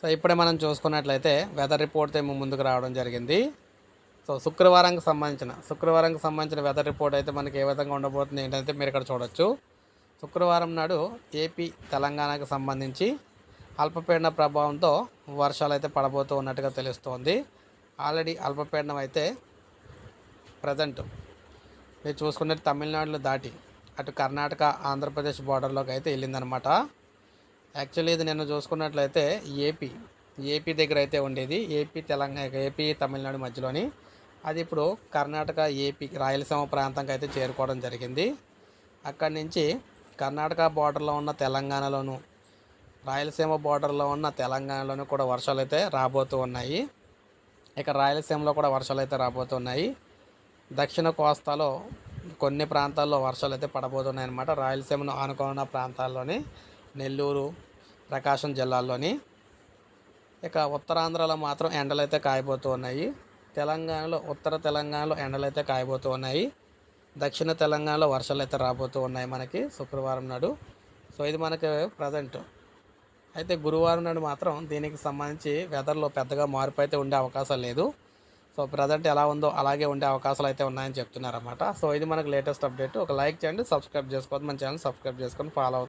So ఇప్పుడే మనం చూసుకున్నట్లయితే వెదర్ రిపోర్ట్ ఏమో ముందుకు రావడం జరిగింది. సో శుక్రవారంకి సంబంధించిన శుక్రవారంకి సంబంధించిన వెదర్ రిపోర్ట్ అయితే మనకి ఏ విధంగా ఉండబోతుంది ఏంటంటే మీరు ఇక్కడ చూడొచ్చు. శుక్రవారం నాడు ఏపీ తెలంగాణకు సంబంధించి అల్పపీడన ప్రభావంతో వర్షాలు అయితే పడబోతూ ఉన్నట్టుగా తెలుస్తోంది. ఆల్రెడీ అల్పపీడనం అయితే ప్రజెంట్ మీరు చూసుకున్నట్టు తమిళనాడులో దాటి అటు కర్ణాటక ఆంధ్రప్రదేశ్ బార్డర్లోకి అయితే వెళ్ళిందనమాట. యాక్చువల్లీ ఇది నేను చూసుకున్నట్లయితే ఏపీ ఏపీ దగ్గర అయితే ఉండేది. ఏపీ తెలంగాణ ఏపీ తమిళనాడు మధ్యలోని. అది ఇప్పుడు కర్ణాటక ఏపీ రాయలసీమ ప్రాంతంకి అయితే చేరుకోవడం జరిగింది. అక్కడి నుంచి కర్ణాటక బార్డర్లో ఉన్న తెలంగాణలోను రాయలసీమ బార్డర్లో ఉన్న తెలంగాణలోను కూడా వర్షాలు అయితే రాబోతూ ఉన్నాయి. ఇక రాయలసీమలో కూడా వర్షాలు అయితే రాబోతున్నాయి దక్షిణ కోస్తాలో కొన్ని ప్రాంతాల్లో వర్షాలు అయితే పడబోతున్నాయి అన్నమాట రాయలసీమను ఆనుకున్న ప్రాంతాల్లోని నెల్లూరు ప్రకాశం జిల్లాల్లోని. ఇక ఉత్తరాంధ్రలో మాత్రం ఎండలైతే కాయబోతూ ఉన్నాయి. తెలంగాణలో ఉత్తర తెలంగాణలో ఎండలైతే కాయబోతూ ఉన్నాయి. దక్షిణ తెలంగాణలో వర్షాలు అయితే రాబోతూ ఉన్నాయి మనకి శుక్రవారం నాడు. సో ఇది మనకి ప్రజెంట్. అయితే గురువారం నాడు మాత్రం దీనికి సంబంధించి వెదర్లో పెద్దగా మార్పు అయితే ఉండే అవకాశం లేదు. సో ప్రజెంట్ ఎలా ఉందో అలాగే ఉండే అవకాశాలు అయితే ఉన్నాయని చెప్తున్నారన్నమాట. సో ఇది మనకు లేటెస్ట్ అప్డేట్. ఒక లైక్ చేయండి సబ్స్క్రైబ్ చేసుకోవద్దు. మన ఛానల్ సబ్స్క్రైబ్ చేసుకొని ఫాలో అవుతుంది